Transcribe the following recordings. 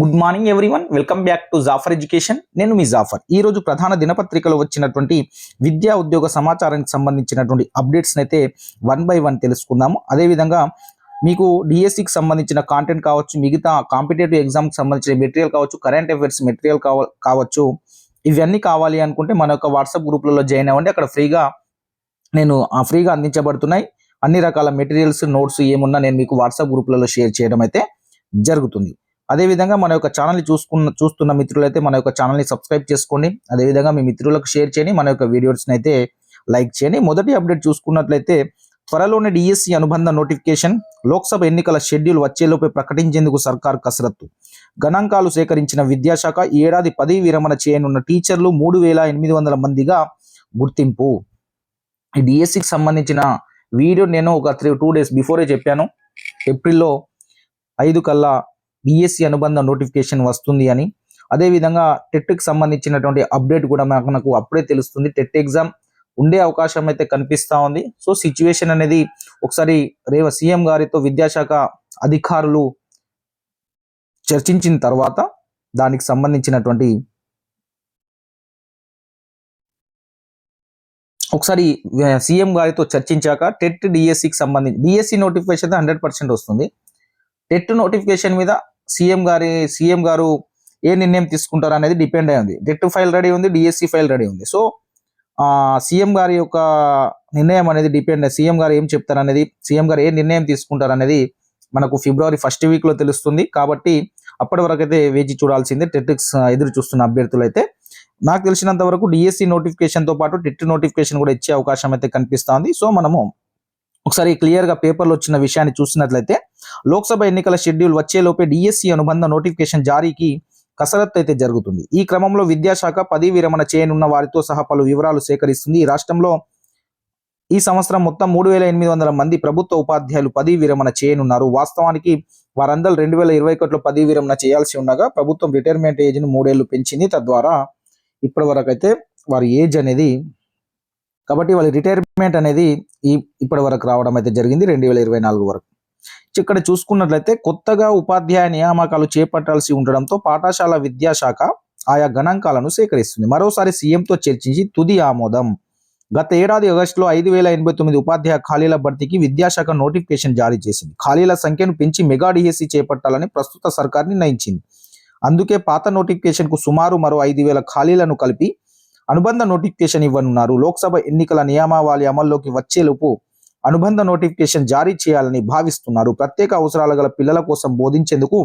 Good morning everyone welcome back to Zafar education నేను మీ జాఫర్ ఈ రోజు ప్రధాన దినపత్రికలో వచ్చినటువంటి విద్యా ఉద్యోగ సమాచారానికి సంబంధించినటువంటి అప్డేట్స్ని అయితే వన్ బై వన్ తెలుసుకుందాము. అదేవిధంగా మీకు డిఎస్సికి సంబంధించిన కాంటెంట్ కావచ్చు మిగతా కాంపిటేటివ్ ఎగ్జామ్కి సంబంధించిన మెటీరియల్ కావచ్చు కరెంట్ అఫైర్స్ మెటీరియల్ కావచ్చు ఇవన్నీ కావాలి అనుకుంటే మన యొక్క వాట్సాప్ గ్రూప్లలో జాయిన్ అవ్వండి. అక్కడ ఫ్రీగా నేను ఆ ఫ్రీగా అందించబడుతున్నాయి. అన్ని రకాల మెటీరియల్స్ నోట్స్ ఏమున్నా నేను మీకు వాట్సాప్ గ్రూప్లలో షేర్ చేయడం అయితే జరుగుతుంది. అదేవిధంగా మన యొక్క ఛానల్ని చూసుకున్న చూస్తున్న మిత్రులైతే మన యొక్క ఛానల్ని సబ్స్క్రైబ్ చేసుకోండి. అదేవిధంగా మీ మిత్రులకు షేర్ చేయండి మన యొక్క వీడియోస్ని అయితే లైక్ చేయండి. మొదటి అప్డేట్ చూసుకున్నట్లయితే త్వరలోనే డిఎస్సి అనుబంధ నోటిఫికేషన్ లోక్సభ ఎన్నికల షెడ్యూల్ వచ్చేలోపే ప్రకటించేందుకు సర్కార్ కసరత్తు. గణాంకాలు సేకరించిన విద్యాశాఖ ఈ ఏడాది పదవి విరమణ చేయనున్న టీచర్లు మూడు వేల ఎనిమిది వందల మందిగా గుర్తింపు. ఈ డిఎస్సికి సంబంధించిన వీడియో నేను ఒక త్రీ టూ డేస్ బిఫోరే చెప్పాను. ఏప్రిల్లో ఐదు కల్లా డిఎస్సి అనుబంధ నోటిఫికేషన్ వస్తుంది అని. అదేవిధంగా టెట్కి సంబంధించినటువంటి అప్డేట్ కూడా మనకు అప్పుడే తెలుస్తుంది. టెట్ ఎగ్జామ్ ఉండే అవకాశం అయితే కనిపిస్తూ ఉంది. సో సిచ్యువేషన్ అనేది ఒకసారి రేవ సీఎం గారితో విద్యాశాఖ అధికారులు చర్చించిన తర్వాత దానికి సంబంధించినటువంటి ఒకసారి సీఎం గారితో చర్చించాక టెట్ డిఎస్సికి సంబంధించి డిఎస్సి నోటిఫికేషన్ హండ్రెడ్ పర్సెంట్ వస్తుంది. టెట్ నోటిఫికేషన్ మీద సీఎం గారి సీఎం గారు ఏ నిర్ణయం తీసుకుంటారు అనేది డిపెండ్ అయి ఉంది టెట్ ఫైల్ రెడీ ఉంది డిఎస్సి ఫైల్ రెడీ ఉంది. సో సీఎం గారి యొక్క నిర్ణయం అనేది డిపెండ్ సీఎం గారు ఏం చెప్తారు అనేది సీఎం గారు ఏ నిర్ణయం తీసుకుంటారు అనేది మనకు ఫిబ్రవరి ఫస్ట్ వీక్లో తెలుస్తుంది. కాబట్టి అప్పటి వరకు అయితే వేచి చూడాల్సిందే. టెట్స్ ఎదురు చూస్తున్న అభ్యర్థులు అయితే. నాకు తెలిసినంత వరకు డిఎస్సి నోటిఫికేషన్తో పాటు టెట్ నోటిఫికేషన్ కూడా ఇచ్చే అవకాశం అయితే కనిపిస్తోంది. సో మనము ఒకసారి క్లియర్గా పేపర్లో వచ్చిన విషయాన్ని చూసినట్లయితే లోక్సభ ఎన్నికల షెడ్యూల్ వచ్చేలోపే డిఎస్సి అనుబంధ నోటిఫికేషన్ జారీకి కసరత్తు అయితే జరుగుతుంది. ఈ క్రమంలో విద్యాశాఖ పదవి విరమణ చేయనున్న వారితో సహా పలు వివరాలు సేకరిస్తుంది. ఈ రాష్ట్రంలో ఈ సంవత్సరం మొత్తం మూడు వేల ఎనిమిది వందల మంది ప్రభుత్వ ఉపాధ్యాయులు పదవి విరమణ చేయనున్నారు. వాస్తవానికి వారందరూ రెండు వేల ఇరవై ఒకటిలో పదవి విరమణ చేయాల్సి ఉండగా ప్రభుత్వం రిటైర్మెంట్ ఏజ్ను మూడేళ్ళు పెంచింది. తద్వారా ఇప్పటి వరకు అయితే వారి ఏజ్ అనేది కాబట్టి వాళ్ళ రిటైర్మెంట్ అనేది ఈ ఇప్పటి వరకు రావడం అయితే జరిగింది. రెండు వేల ఇరవై నాలుగు వరకు. ఇక్కడ చూసుకున్నట్లయితే కొత్తగా ఉపాధ్యాయ నియామకాలు చేపట్టాల్సి ఉండడంతో పాఠశాల విద్యాశాఖ ఆయా గణాంకాలను సేకరిస్తుంది. మరోసారి సీఎంతో చర్చించి తుది ఆమోదం. గత ఏడాది ఆగస్టులో ఐదు వేల ఎనభై తొమ్మిది ఉపాధ్యాయ ఖాళీల భర్తీకి విద్యాశాఖ నోటిఫికేషన్ జారీ చేసింది. ఖాళీల సంఖ్యను పెంచి మెగా డిఎస్సి చేపట్టాలని ప్రస్తుత సర్కార్ నిర్ణయించింది. అందుకే పాత నోటిఫికేషన్కు సుమారు మరో ఐదు వేల ఖాళీలను కలిపి అనుబంధ నోటిఫికేషన్ ఇవ్వనున్నారు. లోక్సభ ఎన్నికల నియమావళి అమల్లోకి వచ్చేలోపు అనుబంధ నోటిఫికేషన్ జారీ చేయాలని భావిస్తున్నారు. ప్రత్యేక అవసరాలు గల పిల్లల కోసం బోధించేందుకు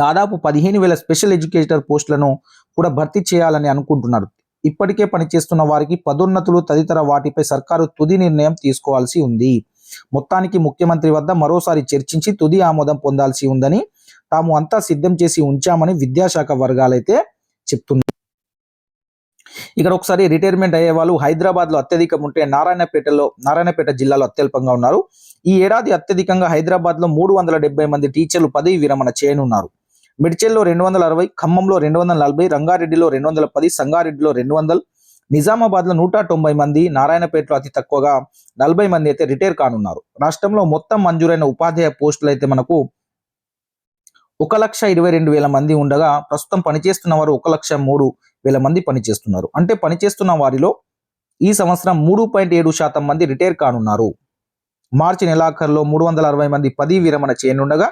దాదాపు పదిహేను వేల స్పెషల్ ఎడ్యుకేటర్ పోస్టులను కూడా భర్తీ చేయాలని అనుకుంటున్నారు. ఇప్పటికే పనిచేస్తున్న వారికి పదోన్నతులు తదితర వాటిపై సర్కారు తుది నిర్ణయం తీసుకోవాల్సి ఉంది. మొత్తానికి ముఖ్యమంత్రి వద్ద మరోసారి చర్చించి తుది ఆమోదం పొందాల్సి ఉందని తాము అంతా సిద్ధం చేసి ఉంచామని విద్యాశాఖ వర్గాలైతే చెప్తున్నారు ఇక్కడ ఒకసారి రిటైర్మెంట్ అయ్యే వాళ్ళు హైదరాబాద్లో అత్యధికం ఉంటే నారాయణపేటలో నారాయణపేట జిల్లాలో అత్యల్పంగా ఉన్నారు. ఈ ఏడాది అత్యధికంగా హైదరాబాద్లో మూడు వందల డెబ్బై మంది టీచర్లు పదవి విరమణ చేయనున్నారు. మిడ్చెల్లో రెండు వందల అరవై ఖమ్మంలో రెండు వందల నలభై రంగారెడ్డిలో రెండు వందల పది సంగారెడ్డిలో రెండు వందలు నిజామాబాద్లో నూట తొంభై మంది నారాయణపేటలో అతి తక్కువగా నలభై మంది అయితే రిటైర్ కానున్నారు. రాష్ట్రంలో మొత్తం మంజూరైన ఉపాధ్యాయ పోస్టులు అయితే మనకు ఒక లక్ష ఇరవై రెండు వేల మంది ఉండగా ప్రస్తుతం పనిచేస్తున్న వారు ఒక లక్ష మూడు వేల మంది పనిచేస్తున్నారు. అంటే పనిచేస్తున్న వారిలో ఈ సంవత్సరం మూడు పాయింట్ ఏడు శాతం మంది రిటైర్ కానున్నారు. మార్చి నెలాఖరులో మూడు వందల అరవై మంది పదవి విరమణ చేయనుండగా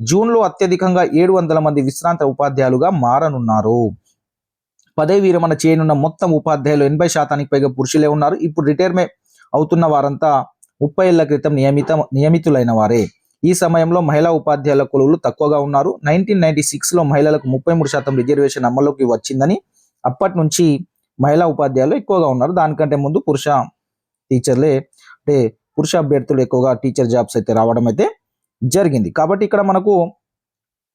జూన్లో అత్యధికంగా ఏడు వందల మంది విశ్రాంత ఉపాధ్యాయులుగా మారనున్నారు. పదవి విరమణ చేయనున్న మొత్తం ఉపాధ్యాయులు ఎనభై శాతానికి పైగా పురుషులే ఉన్నారు. ఇప్పుడు రిటైర్మెంట్ అవుతున్న వారంతా ముప్పై ఏళ్ళ క్రితం నియమిత నియమితులైన వారే. ఈ సమయంలో మహిళా ఉపాధ్యాయుల కొలువులు తక్కువగా ఉన్నారు. నైన్టీన్ నైన్టీ సిక్స్లో మహిళలకు ముప్పై మూడు శాతం రిజర్వేషన్ అమల్లోకి వచ్చిందని అప్పటి నుంచి మహిళా ఉపాధ్యాయులు ఎక్కువగా ఉన్నారు. దానికంటే ముందు పురుష టీచర్లే అంటే పురుష అభ్యర్థులు ఎక్కువగా టీచర్ జాబ్స్ అయితే రావడం అయితే జరిగింది. కాబట్టి ఇక్కడ మనకు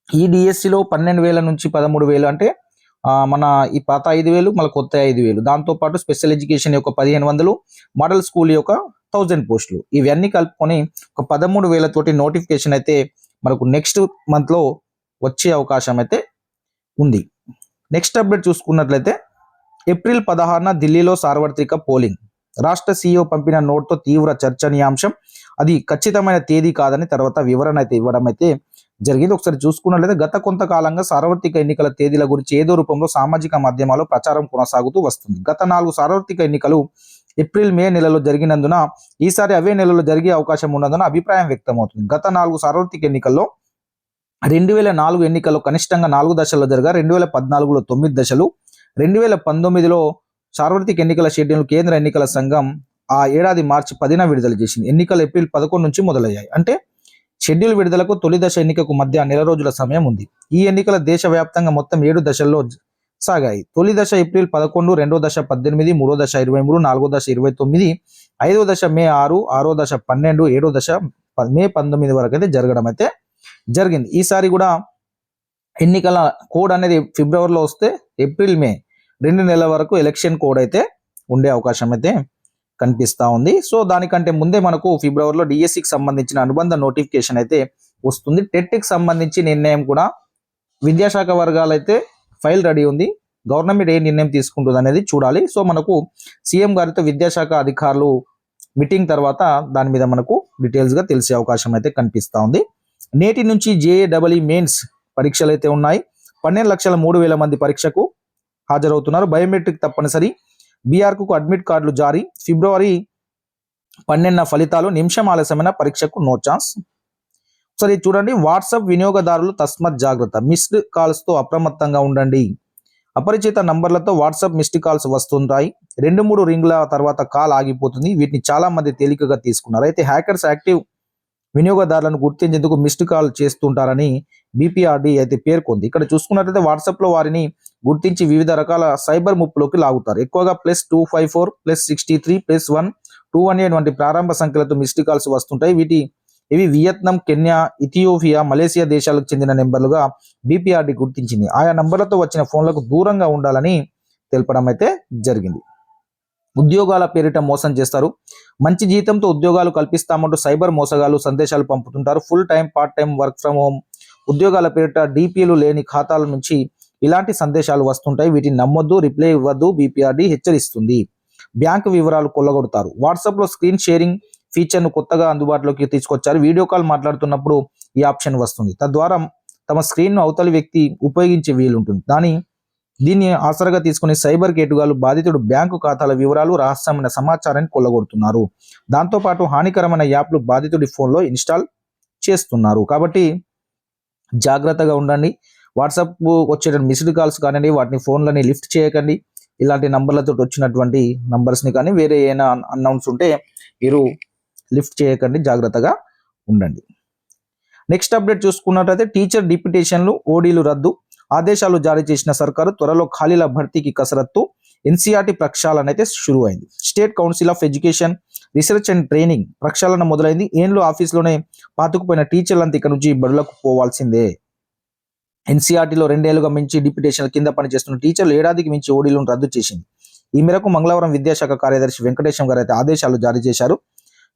ఈ డిఎస్సిలో పన్నెండు వేల నుంచి పదమూడు వేలు అంటే మన ఈ పాత ఐదు వేలు మళ్ళీ కొత్త ఐదు వేలు. దాంతోపాటు స్పెషల్ ఎడ్యుకేషన్ యొక్క పదిహేను వందలు మోడల్ స్కూల్ యొక్క థౌజండ్ పోస్టులు. ఇవన్నీ కలుపుకొని ఒక పదమూడు వేలతోటి నోటిఫికేషన్ అయితే మనకు నెక్స్ట్ మంత్లో వచ్చే అవకాశం అయితే ఉంది. నెక్స్ట్ అప్డేట్ చూసుకున్నట్లయితే ఏప్రిల్ పదహారున ఢిల్లీలో సార్వత్రిక పోలింగ్. రాష్ట్ర సీఈఓ పంపిన నోట్తో తీవ్ర చర్చనీయాంశం. అది ఖచ్చితమైన తేదీ కాదని తర్వాత వివరణ అయితే ఇవ్వడం అయితే జరిగింది. ఒకసారి చూసుకున్నట్లయితే గత కొంతకాలంగా సార్వత్రిక ఎన్నికల తేదీల గురించి ఏదో రూపంలో సామాజిక మాధ్యమాల్లో ప్రచారం కొనసాగుతూ వస్తుంది. గత నాలుగు సార్వత్రిక ఎన్నికలు ఏప్రిల్ మే నెలలో జరిగినందున ఈసారి అవే నెలలో జరిగే అవకాశం ఉన్నందున అభిప్రాయం వ్యక్తమవుతుంది. గత నాలుగు సార్వత్రిక ఎన్నికల్లో రెండు వేల నాలుగు ఎన్నికల్లో కనిష్టంగా నాలుగు దశల్లో జరగా రెండు వేల పద్నాలుగులో తొమ్మిది దశలు రెండు వేల పంతొమ్మిదిలో సార్వత్రిక ఎన్నికల షెడ్యూల్ కేంద్ర ఎన్నికల సంఘం ఆ ఏడాది మార్చి పదిన విడుదల చేసింది. ఎన్నికలు ఏప్రిల్ పదకొండు నుంచి మొదలయ్యాయి. అంటే షెడ్యూల్ విడుదలకు తొలి దశ ఎన్నికకు మధ్య నెల రోజుల సమయం ఉంది. ఈ ఎన్నికల దేశవ్యాప్తంగా మొత్తం ఏడు దశల్లో సాగాయి. తొలి దశ ఏప్రిల్ పదకొండు రెండో దశ పద్దెనిమిది మూడో దశ ఇరవై మూడు నాలుగో దశ ఇరవై తొమ్మిది ఐదో దశ మే ఆరు ఆరో దశ పన్నెండు ఏడో దశ మే పంతొమ్మిది వరకు అయితే జరగడం అయితే జరిగింది. ఈసారి కూడా ఎన్నికల కోడ్ అనేది ఫిబ్రవరిలో వస్తే ఏప్రిల్ మే రెండు నెలల వరకు ఎలక్షన్ కోడ్ అయితే ఉండే అవకాశం అయితే కనిపిస్తూ ఉంది. సో దానికంటే ముందే మనకు ఫిబ్రవరిలో డిఎస్సికి సంబంధించిన అనుబంధ నోటిఫికేషన్ అయితే వస్తుంది. టెట్కి సంబంధించి నిర్ణయం కూడా విద్యాశాఖ వర్గాలు అయితే ఫైల్ రెడీ ఉంది. గవర్నమెంట్ ఏ నిర్ణయం తీసుకుంటుంది అనేది చూడాలి. సో మనకు సీఎం గారితో విద్యాశాఖ అధికారులు మీటింగ్ తర్వాత దాని మీద మనకు డీటెయిల్స్గా తెలిసే అవకాశం అయితే కనిపిస్తూ ఉంది. నేటి నుంచి జేఏడబ్ల్యూ మెయిన్స్ పరీక్షలు అయితే ఉన్నాయి. పన్నెండు లక్షల మూడు వేల మంది పరీక్షకు హాజరవుతున్నారు. బయోమెట్రిక్ తప్పనిసరి. బీఆర్కు అడ్మిట్ కార్డులు జారీ. ఫిబ్రవరి పన్నెండున ఫలితాలు. నిమిషం ఆలస్యమైన పరీక్షకు నో ఛాన్స్. సరే చూడండి. వాట్సాప్ వినియోగదారులు తస్మత్ జాగ్రత్త. మిస్డ్ కాల్స్తో అప్రమత్తంగా ఉండండి. అపరిచిత నంబర్లతో వాట్సాప్ మిస్డ్ కాల్స్ వస్తుంటాయి. రెండు మూడు రింగ్ల తర్వాత కాల్ ఆగిపోతుంది. వీటిని చాలా మంది తేలికగా తీసుకున్నారు. అయితే హ్యాకర్స్ యాక్టివ్ వినియోగదారులను గుర్తించేందుకు మిస్డ్ కాల్ చేస్తుంటారని బీపీఆర్డీ అయితే పేర్కొంది. ఇక్కడ చూసుకున్నట్లయితే వాట్సాప్లో వారిని గుర్తించి వివిధ రకాల సైబర్ ముప్పులోకి లాగుతారు. ఎక్కువగా plus two five four plus sixty three plus one two one eight వంటి ప్రారంభ సంఖ్యలతో మిస్డ్ కాల్స్ వస్తుంటాయి. వీటి ఇవి వియత్నాం కెన్యా ఇథియోపియా మలేసియా దేశాలకు చెందిన నెంబర్లుగా బీపీఆర్డీ గుర్తించింది. ఆయా నంబర్లతో వచ్చిన ఫోన్లకు దూరంగా ఉండాలని తెలపడం అయితే జరిగింది. ఉద్యోగాల పేరిట మోసం చేస్తారు. మంచి జీతంతో ఉద్యోగాలు కల్పిస్తామంటూ సైబర్ మోసగాలు సందేశాలు పంపుతుంటారు. Full time part time work from home. ఉద్యోగాల పేరిట డిపిలు లేని ఖాతాల నుంచి ఇలాంటి సందేశాలు వస్తుంటాయి. వీటిని నమ్మొద్దు రిప్లై ఇవ్వద్దు బీపీఆర్డీ హెచ్చరిస్తుంది. బ్యాంకు వివరాలు కొల్లగొడతారు. వాట్సాప్లో స్క్రీన్ షేరింగ్ ఫీచర్ను కొత్తగా అందుబాటులోకి తీసుకొచ్చారు. వీడియో కాల్ మాట్లాడుతున్నప్పుడు ఈ ఆప్షన్ వస్తుంది. తద్వారా తమ స్క్రీన్ను అవతలి వ్యక్తి ఉపయోగించే వీలుంటుంది దాని దీన్ని ఆసరగా తీసుకుని సైబర్ కేటుగాలు బాధితుడు బ్యాంకు ఖాతాల వివరాలు రహస్యమైన సమాచారాన్ని కొల్లగొడుతున్నారు. దాంతోపాటు హానికరమైన యాప్లు బాధితుడి ఫోన్లో ఇన్స్టాల్ చేస్తున్నారు. కాబట్టి జాగ్రత్తగా ఉండండి. వాట్సాప్ వచ్చే మిస్డ్ కాల్స్ కానివ్వండి వాటిని ఫోన్లని లిఫ్ట్ చేయకండి. ఇలాంటి నంబర్లతో వచ్చినటువంటి నంబర్స్ని కానీ వేరే ఏమైనా అన్నౌన్స్ ఉంటే మీరు లిఫ్ట్ చేయకండి జాగ్రత్తగా ఉండండి. నెక్స్ట్ అప్డేట్ చూసుకున్నట్లయితే టీచర్ డిప్యుటేషన్లు ఓడీలు రద్దు ఆదేశాలు జారీ చేసిన సర్కారు త్వరలో ఖాళీల భర్తీకి కసరత్తు ఎన్సీఆర్టీ ప్రక్షాళన అయితే షురూ అయింది state council of education research and training ప్రక్షాళన మొదలైంది. ఏండ్లు ఆఫీస్లోనే పాతుకుపోయిన టీచర్లంతా ఇక్కడ నుంచి బడులకు పోవాల్సిందే. ఎన్సీఆర్టీలో రెండేళ్ళుగా మించి డిప్యుటేషన్ల కింద పనిచేస్తున్న టీచర్లు ఏడాదికి మించి ఓడీలను రద్దు చేసింది. ఈ మేరకు మంగళవారం విద్యాశాఖ కార్యదర్శి వెంకటేశం గారు అయితే ఆదేశాలు జారీ చేశారు.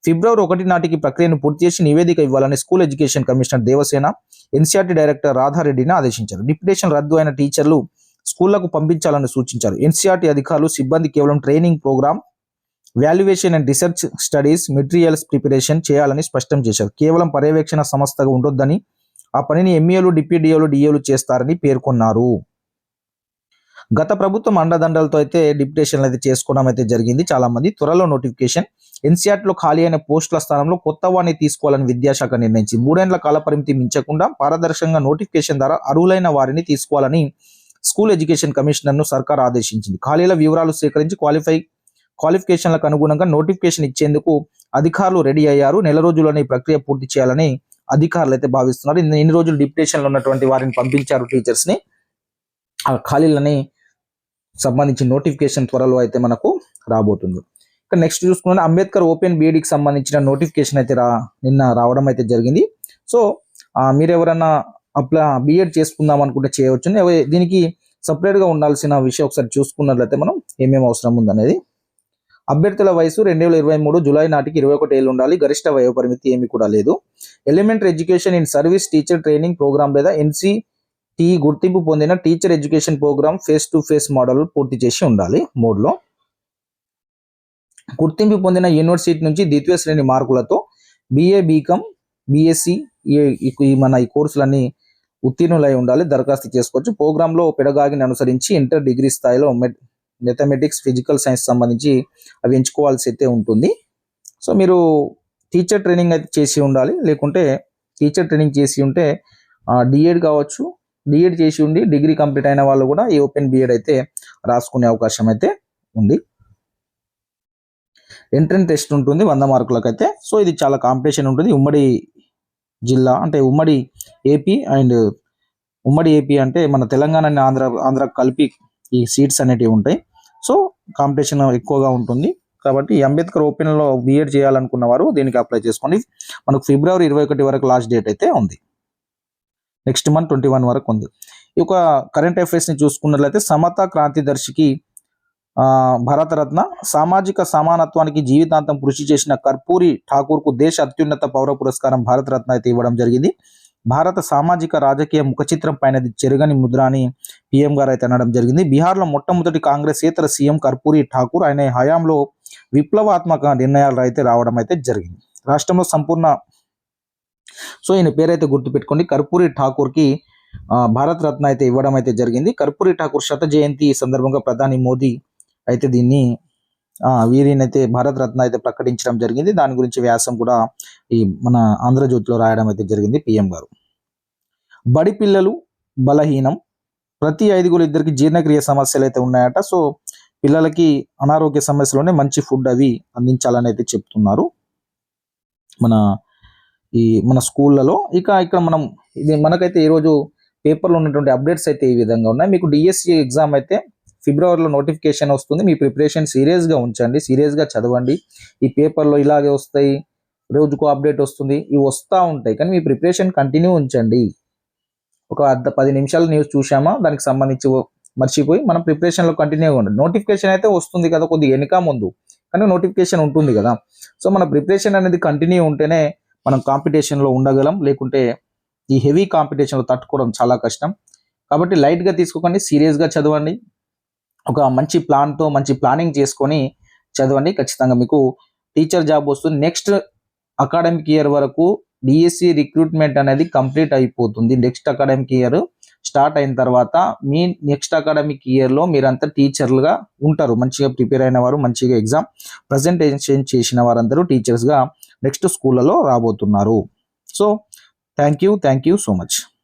ఫిబ్రవరి ఒకటి నాటికి ప్రక్రియను పూర్తి చేసి నివేదిక ఇవ్వాలని school education commissioner Devasena NCERT director రాధారెడ్డిని ఆదేశించారు. డిప్యుటేషన్ రద్దు అయిన టీచర్లు స్కూళ్ళకు పంపించాలని సూచించారు. ఎన్సీఆర్టీ అధికారులు సిబ్బంది కేవలం training programme valuation and research studies materials preparation చేయాలని స్పష్టం చేశారు. కేవలం పర్యవేక్షణ సంస్థగా ఉండొద్దని ఆ పనిని ఎంఈఓలు డిప్యూడిఓలు డిఏలు చేస్తారని పేర్కొన్నారు. గత ప్రభుత్వం అండదండలతో అయితే డిప్యుటేషన్లు అయితే చేసుకోవడం అయితే జరిగింది. చాలామంది త్వరలో నోటిఫికేషన్. ఎన్సీఆర్లో ఖాళీ అయిన పోస్టుల స్థానంలో కొత్త వారిని తీసుకోవాలని విద్యాశాఖ నిర్ణయించింది. మూడేండ్ల కాల పరిమితి మించకుండా పారదర్శకంగా నోటిఫికేషన్ ద్వారా అర్హులైన వారిని తీసుకోవాలని స్కూల్ ఎడ్యుకేషన్ కమిషనర్ను సర్కార్ ఆదేశించింది. ఖాళీల వివరాలు సేకరించి క్వాలిఫై క్వాలిఫికేషన్లకు అనుగుణంగా నోటిఫికేషన్ ఇచ్చేందుకు అధికారులు రెడీ అయ్యారు. నెల రోజుల్లోనే ఈ ప్రక్రియ పూర్తి చేయాలని అధికారులు అయితే భావిస్తున్నారు. ఇన్ని రోజులు డిప్యుటేషన్లో ఉన్నటువంటి వారిని పంపించారు టీచర్స్ని. ఆ ఖాళీలని సంబంధించి నోటిఫికేషన్ త్వరలో అయితే మనకు రాబోతుంది. ఇక నెక్స్ట్ చూసుకుంటే అంబేద్కర్ ఓపెన్ బీఈడికి సంబంధించిన నోటిఫికేషన్ అయితే రా నిన్న రావడం అయితే జరిగింది. సో మీరు ఎవరన్నా అప్లా బీఎడ్ చేసుకుందాం అనుకుంటే చేయవచ్చు. దీనికి సపరేట్గా ఉండాల్సిన విషయం ఒకసారి చూసుకున్నట్లయితే మనం ఏమేమి అవసరం ఉందనేది. అభ్యర్థుల వయసు రెండు వేల ఇరవై మూడు జూలై నాటికి ఇరవై ఒకటి ఏళ్ళు ఉండాలి. గరిష్ట వయో పరిమితి ఏమీ కూడా లేదు. Elementary education in service teacher training programme లేదా ఎన్సీ టీ గుర్తింపు పొందిన teacher education programme face to face model పూర్తి చేసి ఉండాలి మోడ్లో. గుర్తింపు పొందిన యూనివర్సిటీ నుంచి ద్వితీయ శ్రేణి మార్కులతో బిఏ బీకామ్ బిఎస్సి ఈ మన ఈ కోర్సులన్నీ ఉత్తీర్ణులై ఉండాలి దరఖాస్తు చేసుకోవచ్చు. ప్రోగ్రాంలో పెడగాగిని అనుసరించి ఇంటర్ డిగ్రీ స్థాయిలో మెథమెటిక్స్ ఫిజికల్ సైన్స్ సంబంధించి అవి ఎంచుకోవాల్సి అయితే ఉంటుంది. సో మీరు టీచర్ ట్రైనింగ్ అయితే చేసి ఉండాలి లేకుంటే టీచర్ ట్రైనింగ్ చేసి ఉంటే డిఎడ్ కావచ్చు డిఎడ్ చేసి ఉండి డిగ్రీ కంప్లీట్ అయిన వాళ్ళు కూడా ఈ ఓపెన్ బిఎడ్ అయితే రాసుకునే అవకాశం అయితే ఉంది. ఎంట్రన్స్ టెస్ట్ ఉంటుంది వంద మార్కులకు అయితే సో ఇది చాలా కాంపిటీషన్ ఉంటుంది. ఉమ్మడి జిల్లా అంటే ఉమ్మడి ఏపీ అండ్ ఉమ్మడి ఏపీ అంటే మన తెలంగాణ ఆంధ్ర ఆంధ్ర కలిపి ఈ సీట్స్ అనేటివి ఉంటాయి. సో కాంపిటీషన్ ఎక్కువగా ఉంటుంది. కాబట్టి అంబేద్కర్ ఓపెన్లో బిఎడ్ చేయాలనుకున్న వారు దీనికి అప్లై చేసుకోండి. మనకు ఫిబ్రవరి ఇరవై ఒకటి వరకు లాస్ట్ డేట్ అయితే ఉంది. నెక్స్ట్ మంత్ ట్వంటీ వన్ వరకు ఉంది. ఈ యొక్క కరెంట్ అఫైర్స్ని చూసుకున్నట్లయితే సమత క్రాంతిదర్శికి ఆ, భారతరత్న సామాజిక సమానత్వానికి జీవితాంతం కృషి చేసిన కర్పూరి ఠాకూర్కు దేశ అత్యున్నత పౌర పురస్కారం భారతరత్న అయితే ఇవ్వడం జరిగింది. భారత సామాజిక రాజకీయ ముఖచిత్రం పైన చెరుగని చెరగని ముద్ర అని పిఎం గారు అయితే అనడం జరిగింది. బీహార్లో మొట్టమొదటి కాంగ్రెసేతర సీఎం కర్పూరి ఠాకూర్ ఆయన హయాంలో విప్లవాత్మక నిర్ణయాలు అయితే రావడం అయితే జరిగింది. రాష్ట్రంలో సంపూర్ణ సో ఈయన పేరైతే గుర్తుపెట్టుకోండి. కర్పూరి ఠాకూర్కి భారత రత్న అయితే ఇవ్వడం అయితే జరిగింది. కర్పూరి ఠాకూర్ శత జయంతి సందర్భంగా ప్రధాని మోదీ అయితే దీన్ని వీరినైతే భారత రత్న అయితే ప్రకటించడం జరిగింది. దాని గురించి వ్యాసం కూడా ఈ మన ఆంధ్రజ్యోతిలో రాయడం అయితే జరిగింది పిఎం గారు. బడి పిల్లలు బలహీనం. ప్రతి ఐదుగురు ఇద్దరికి జీర్ణక్రియ సమస్యలు అయితే ఉన్నాయట. సో పిల్లలకి అనారోగ్య సమస్యలోనే మంచి ఫుడ్ అవి అందించాలని అయితే చెప్తున్నారు. మన ఈ మన స్కూళ్ళలో. ఇక ఇక్కడ మనం ఇది మనకైతే ఈరోజు పేపర్లో ఉన్నటువంటి అప్డేట్స్ అయితే ఈ విధంగా ఉన్నాయి. మీకు డిఎస్సి ఎగ్జామ్ అయితే ఫిబ్రవరిలో నోటిఫికేషన్ వస్తుంది. మీ ప్రిపరేషన్ సీరియస్గా ఉంచండి. సీరియస్గా చదవండి. ఈ పేపర్లో ఇలాగే వస్తాయి. రోజుకు అప్డేట్ వస్తుంది. ఇవి వస్తూ ఉంటాయి. కానీ మీ ప్రిపరేషన్ కంటిన్యూ ఉంచండి. ఒక అర్ధ పది నిమిషాలు న్యూస్ చూసామా దానికి సంబంధించి మర్చిపోయి మనం ప్రిపరేషన్లో కంటిన్యూగా ఉండండి. నోటిఫికేషన్ అయితే వస్తుంది కదా కొద్దిగా వెనుక ముందు. కానీ నోటిఫికేషన్ ఉంటుంది కదా. సో మన ప్రిపరేషన్ అనేది కంటిన్యూ ఉంటేనే మనం కాంపిటీషన్లో ఉండగలం లేకుంటే ఈ హెవీ కాంపిటీషన్లో తట్టుకోవడం చాలా కష్టం. కాబట్టి లైట్గా తీసుకోకండి సీరియస్గా చదవండి. ఒక మంచి ప్లాన్తో మంచి ప్లానింగ్ చేసుకొని చదవండి. ఖచ్చితంగా మీకు టీచర్ జాబ్ వస్తుంది. నెక్స్ట్ అకాడమిక్ ఇయర్ వరకు డిఎస్సి రిక్రూట్మెంట్ అనేది కంప్లీట్ అయిపోతుంది. నెక్స్ట్ అకాడమిక్ ఇయర్ స్టార్ట్ అయిన తర్వాత మీ నెక్స్ట్ అకాడమిక్ ఇయర్లో మీరంతా టీచర్లుగా ఉంటారు. మంచిగా ప్రిపేర్ అయిన వారు మంచిగా ఎగ్జామ్ ప్రజెంటేషన్ చేసిన వారందరూ టీచర్స్గా నెక్స్ట్ స్కూళ్ళలో రాబోతున్నారు. So thank you thank you so much.